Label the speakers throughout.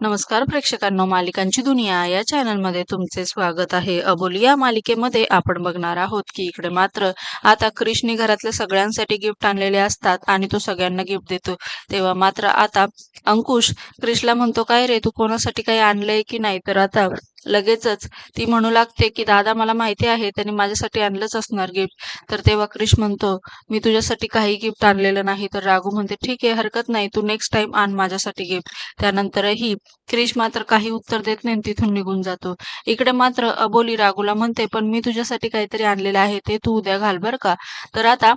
Speaker 1: नमस्कार प्रेक्षकांनो मालिकांची दुनिया या चॅनलमध्ये तुमचे स्वागत आहे. अबोली या मालिकेमध्ये आपण बघणार आहोत की इकडे मात्र आता क्रिशने घरातल्या सगळ्यांसाठी गिफ्ट आणलेले असतात आणि तो सगळ्यांना गिफ्ट देतो. तेव्हा मात्र आता अंकुश क्रिशला म्हणतो काय रे तू कोणासाठी काही आणलंय की नाही? तर आता लगेचच. ती म्हणू लागते की दादा मला माहिती आहे त्याने माझ्यासाठी आणलंच असणार गिफ्ट तर तेव्हा क्रिश म्हणतो मी तुझ्यासाठी काही गिफ्ट आणलेलं नाही. तर राघू म्हणते ठीक आहे हरकत नाही तू नेक्स्ट टाइम आण माझ्यासाठी गिफ्ट त्यानंतरही क्रिश मात्र काही उत्तर देत नाही तिथून निघून जातो. इकडे मात्र अबोली राघूला म्हणते पण मी तुझ्यासाठी काहीतरी आणलेलं आहे ते तू उद्या घाल बर का. तर आता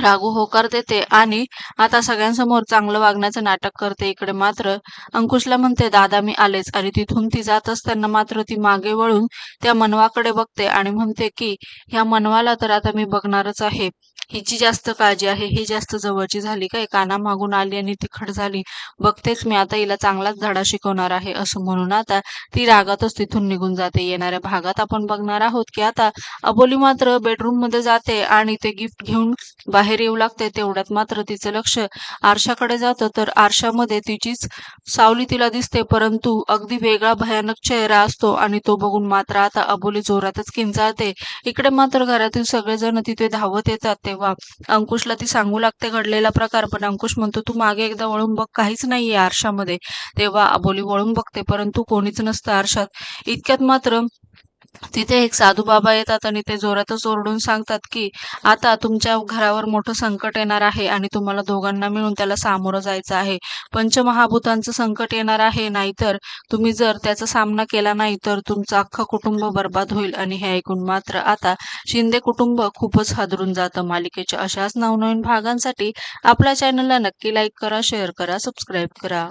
Speaker 1: रागू होकार देते आणि आता सगळ्यांसमोर चांगलं वागण्याचं नाटक करते इकडे मात्र. अंकुशला म्हणते दादा मी आलेच. आणि तिथून ती जात असताना मात्र ती मागे वळून त्या मनवाकडे बघते आणि म्हणते की ह्या मनवाला तर आता मी बघणारच आहे. हिची जास्त काळजी आहे ही जास्त जवळची झाली काय? काना मागून आली आणि तिखट झाली. बघतेच मी आता हिला चांगलाच धडा शिकवणार आहे असं म्हणून आता ती रागातच तिथून निघून जाते. येणाऱ्या भागात आपण बघणार आहोत की आता अबोली मात्र बेडरूममध्ये जाते आणि ते गिफ्ट घेऊन बाहेर येऊ लागते. तेवढ्यात मात्र तिचं लक्ष आरशाकडे जातं. तर आरशामध्ये तिचीच सावली तिला दिसते. परंतु अगदी वेगळा भयानक चेहरा असतो आणि तो बघून मात्र आता अबोली जोरातच किंचाळते इकडे मात्र घरातील सगळेजण तिथे धावत येतात. तेव्हा अंकुशला ती सांगू लागते घडलेला प्रकार पण अंकुश म्हणतो तू मागे एकदा वळून बघ काहीच नाहीये आरशामध्ये. तेव्हा अबोली वळून बघते परंतु कोणीच नसतं आरशात. इतक्यात मात्र तिथे एक साधू बाबा येतात आणि ते जोरातच ओरडून सांगतात की आता तुमच्या घरावर मोठं संकट येणार आहे आणि तुम्हाला दोघांना मिळून त्याला सामोरं जायचं आहे. पंचमहाभूतांचं संकट येणार आहे नाहीतर तुम्ही जर त्याचा सामना केला नाही तर तुमचं अख्खं कुटुंब बर्बाद होईल. आणि हे ऐकून मात्र आता शिंदे कुटुंब खूपच हादरून जातं. मालिकेच्या अशाच नवनवीन भागांसाठी आपल्या चॅनलला नक्की लाईक करा शेअर करा सबस्क्राईब करा.